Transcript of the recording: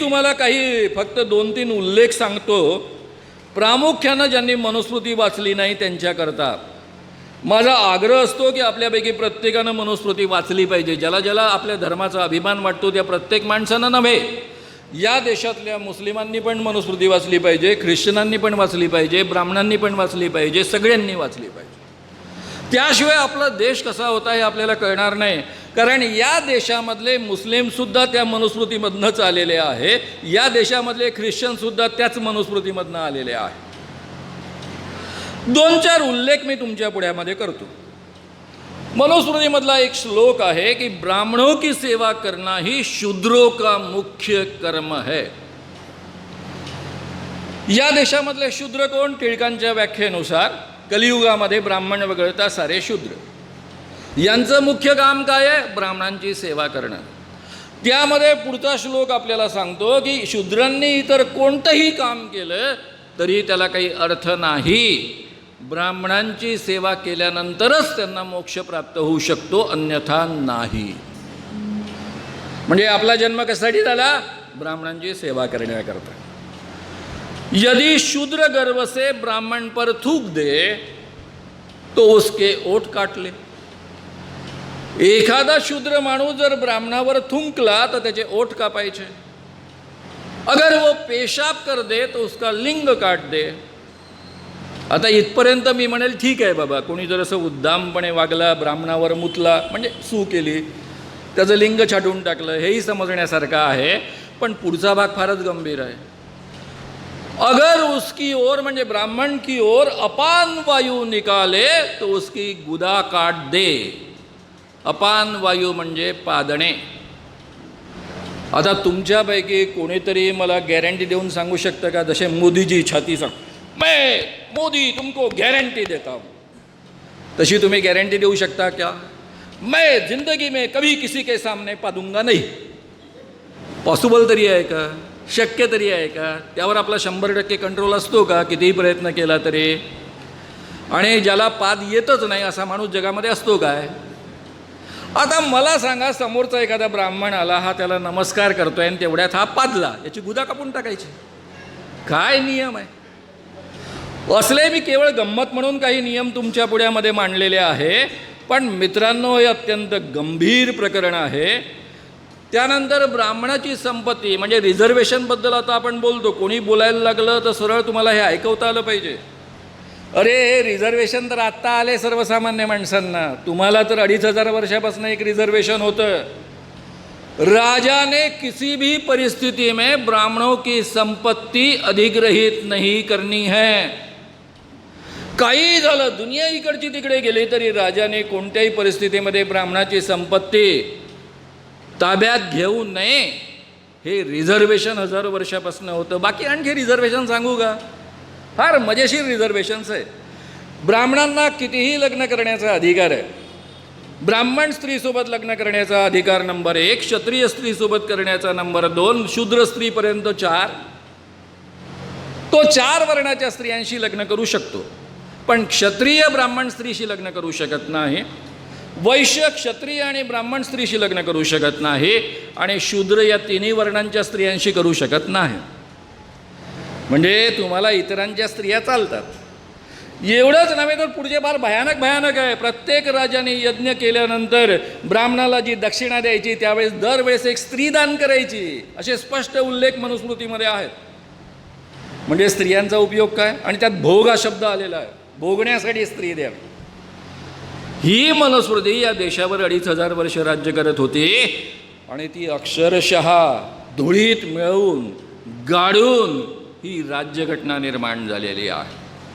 तुम्हाला काही फक्त दोन तीन उल्लेख सांगतो. प्रामुख्यानं ज्यांनी मनुस्मृती वाचली नाही त्यांच्याकरता. माझा आग्रह असतो की आपल्यापैकी प्रत्येकानं मनुस्मृती वाचली पाहिजे. ज्याला ज्याला आपल्या धर्माचा अभिमान वाटतो त्या प्रत्येक माणसानं नव्हे. या देशातल्या मुस्लिमांनी पण मनुस्मृती वाचली पाहिजे ख्रिश्चनांनी पण वाचली पाहिजे ब्राह्मणांनी पण वाचली पाहिजे सगळ्यांनी वाचली पाहिजे. त्याशिवाय आपला देश कसा होता हे आपल्याला कळणार नाही. कारण या देशामधले मुस्लिमसुद्धा त्या मनुस्मृतीमधनंच आलेले आहे. या देशामधले ख्रिश्चनसुद्धा त्याच मनुस्मृतीमधनं आलेले आहे. दोन चार उल्लेख मी तुमच्या पुढ्यामध्ये करतो. मनुस्मृतीमधला एक श्लोक आहे की ब्राह्मणों की सेवा करना ही शूद्रो का मुख्य कर्म है. या देशामधले शूद्र कोण? टिळकांच्या व्याख्येनुसार कलियुगामध्ये ब्राह्मण वगळता सारे शूद्र. यांचं मुख्य काम काय आहे? ब्राह्मणांची सेवा करणं. त्यामध्ये पुढचा श्लोक आपल्याला सांगतो की शूद्रांनी इतर कोणतंही काम केलं तरी त्याला काही अर्थ नाही. ब्राह्मणांची सेवा केल्यानंतरच त्यांना मोक्ष प्राप्त होऊ शकतो अन्यथा नाही. म्हणजे आपला जन्म कशासाठी झाला? ब्राह्मणांची सेवा करण्याकरता. यदि शूद्र गर्व से ब्राह्मण पर थूक दे तो उसके ओठ काट ले। एखादा शूद्र माणूस जर ब्राह्मणावर थुंकला तर त्याचे ओठ कापायचे। अगर वो पेशाब कर दे तो उसका लिंग काट दे। आता इथपर्यंत मी म्हणेल ठीक आहे बाबा कोणी जर असं उद्दामपणे वागला ब्राह्मणावर मुतला म्हणजे सू केली त्याचं लिंग छाटून टाकलं हेही समजण्यासारखं आहे पण पुढचा भाग फारच गंभीर आहे। अगर उसकी ओर म्हणजे ब्राह्मण की ओर अपान वायू निकाले तो उसकी गुदा काट दे। अपान वायू म्हणजे पादणे। आता तुमच्यापैकी कोणीतरी मला गॅरंटी देऊन सांगू शकतं का? जसे मोदीजी छाती सांग मैं मोदी तुमको गॅरंटी देता हूं. तशी तुम्ही गॅरंटी देऊ शकता क्या? मैं जिंदगी में कभी किसी के सामने पादूंगा नहीं। पॉसिबल तरी आहे का? शक्य तरी आहे का? त्यावर आपला शंभर टक्के कंट्रोल असतो का? कितीही प्रयत्न केला तरी. आणि ज्याला पाद येतच नाही असा माणूस जगामध्ये असतो काय? आता मला सांगा समोरचा एखादा ब्राह्मण आला हा त्याला नमस्कार करतोय आणि तेवढ्यात हा पादला याची गुदा कापून टाकायची. काय नियम आहे? असले मी केवळ गंमत म्हणून काही नियम तुमच्या पुढ्यामध्ये मांडलेले आहे पण मित्रांनो हे अत्यंत गंभीर प्रकरण आहे. त्यानंतर ब्राह्मणाची संपत्ती म्हणजे रिझर्वेशनबद्दल आता आपण बोलतो. कोणी बोलायला लागलं तर सरळ तुम्हाला हे ऐकवता आलं पाहिजे. अरे हे रिझर्वेशन तर आत्ता आले सर्वसामान्य माणसांना. तुम्हाला तर अडीच हजार वर्षापासून एक रिझर्वेशन होतं. राजा ने किसी भी परिस्थिति में ब्राह्मणों की संपत्ति अधिग्रहित नहीं करनी है. काही झालं दुनिया इकडची तिकडे गेली तरी राजाने कोणत्याही परिस्थितीमध्ये ब्राह्मणाची संपत्ती ताब्यात घेऊ नये. हे रिझर्वेशन हजारो वर्षापासून होतं. बाकी आणखी रिझर्वेशन सांगू का? फार मजेशीर रिझर्वेशन्स आहे ब्राह्मणांना कितीही लग्न करण्याचा अधिकार आहे. ब्राह्मण स्त्रीसोबत लग्न करण्याचा अधिकार नंबर एक क्षत्रिय स्त्रीसोबत करण्याचा नंबर दोन शूद्र स्त्रीपर्यंत चार. तो चार वर्णाच्या स्त्रियांशी लग्न करू शकतो. पण क्षत्रिय ब्राह्मण स्त्रीशी लग्न करू शकत नाही. वैश्य क्षत्रिय आणि ब्राह्मण स्त्रीशी लग्न करू शकत नाही आणि शूद्र या तिन्ही वर्णांच्या स्त्रियांशी करू शकत नाही. म्हणजे तुम्हाला इतरांच्या स्त्रिया चालतात. एवढंच नव्हे तर पुढचे फार भयानक भयानक आहे. प्रत्येक राजाने यज्ञ केल्यानंतर ब्राह्मणाला जी दक्षिणा द्यायची त्यावेळेस दरवेळेस एक स्त्रीदान करायची असे स्पष्ट उल्लेख मनुस्मृतीमध्ये आहेत. म्हणजे स्त्रियांचा उपयोग काय? आणि त्यात भोग हा शब्द आलेला आहे. भोगण्यासाठी स्त्री द्यावी. ही मनुस्मृती या देशावर अडीच हजार वर्ष राज्य करत होती. आणि ती अक्षरशः धुळीत मिळवून गाडून ही राज्यघटना निर्माण झालेली आहे.